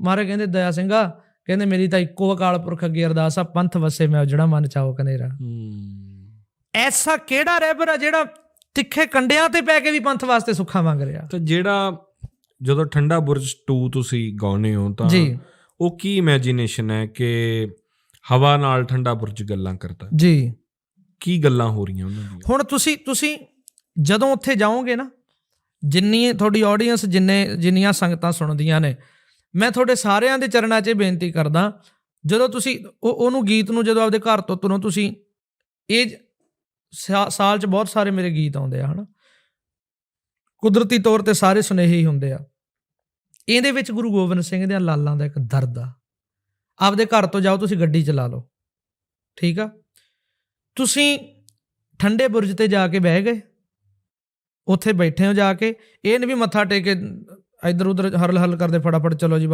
ਮਾਰੇ ਕਹਿੰਦੇ ਦਇਆ ਸਿੰਘਾ। ਕਹਿੰਦੇ ਮੇਰੀ ਤਾਂ ਇੱਕੋ ਅਕਾਲ ਪੁਰਖ ਅੱਗੇ ਅਰਦਾਸ ਆ ਪੰਥ ਵਸੇ ਮੈਂ ਜਿਹੜਾ ਮਨ ਚਾਹੋ ਕਨੇਰਾ। ਐਸਾ ਕਿਹੜਾ ਰਹਿਬਰ ਆ ਜਿਹੜਾ ਤਿੱਖੇ ਕੰਡਿਆਂ ਤੇ ਪੈ ਕੇ ਵੀ ਪੰਥ ਵਾਸਤੇ ਸੁੱਖਾ ਮੰਗ ਰਿਹਾ? ਤੇ ਜਿਹੜਾ ਜਦੋਂ ਠੰਡਾ ਬੁਰਜ 2 ਤੁਸੀਂ ਗਾਉਨੇ ਹੋ ਤਾਂ ਜੀ। ਉਹ ਕੀ ਇਮੇਜਿਨੇਸ਼ਨ ਹੈ ਕਿ ਹਵਾ ਨਾਲ ਠੰਡਾ ਬੁਰਜ ਗੱਲਾਂ ਕਰਦਾ? ਜੀ। ਕੀ ਗੱਲਾਂ ਹੋ ਰਹੀਆਂ ਉਹਨਾਂ ਦੀਆਂ? ਹੁਣ ਤੁਸੀਂ ਤੁਸੀਂ ਜਦੋਂ ਉੱਥੇ ਜਾਓਗੇ ਨਾ ਜਿੰਨੀ ਤੁਹਾਡੀ ਆਡੀਅנס ਜਿੰਨੇ ਜਿੰਨੀਆਂ ਸੰਗਤਾਂ ਸੁਣਦੀਆਂ ਨੇ ਮੈਂ ਤੁਹਾਡੇ ਸਾਰਿਆਂ ਦੇ ਚਰਨਾਂ 'ਚ ਇਹ ਬੇਨਤੀ ਕਰਦਾ, ਜਦੋਂ ਤੁਸੀਂ ਉਹ, ਉਹਨੂੰ ਗੀਤ ਨੂੰ ਜਦੋਂ ਆਪਦੇ ਘਰ ਤੋਂ ਤੁਰੋ ਤੁਸੀਂ ਇਹ ਸਾਲ 'ਚ ਬਹੁਤ ਸਾਰੇ ਮੇਰੇ ਗੀਤ ਆਉਂਦੇ ਆ, ਹਨਾ? ਕੁਦਰਤੀ ਤੌਰ ਤੇ ਸਾਰੇ ਸੁਨੇਹੇ ਹੀ ਹੁੰਦੇ ਆ। ਇਹਦੇ ਵਿੱਚ ਗੁਰੂ ਗੋਬਿੰਦ ਸਿੰਘ ਦੇ ਲਾਲਾਂ ਦਾ ਇੱਕ ਦਰਦ ਆ। ਆਪਦੇ ਘਰ ਤੋਂ ਜਾਓ, ਤੁਸੀਂ ਗੱਡੀ ਚਲਾ ਲਓ। ਠੀਕ ਆ? ਤੁਸੀਂ ਠੰਡੇ ਬੁਰਜ ਤੇ ਜਾ ਕੇ ਬਹਿ ਗਏ। ਉੱਥੇ ਬੈਠੇ ਹੋ ਜਾ ਕੇ। ਇਹ ਨਹੀਂ ਵੀ ਮੱਥਾ ਟੇਕ ਕੇ ਇੱਧਰ ਉੱਧਰ ਹਰਲ ਹਰਲ ਕਰਦੇ ਫਟਾਫਟ ਚਲੋ ਜੀ ਬਸ।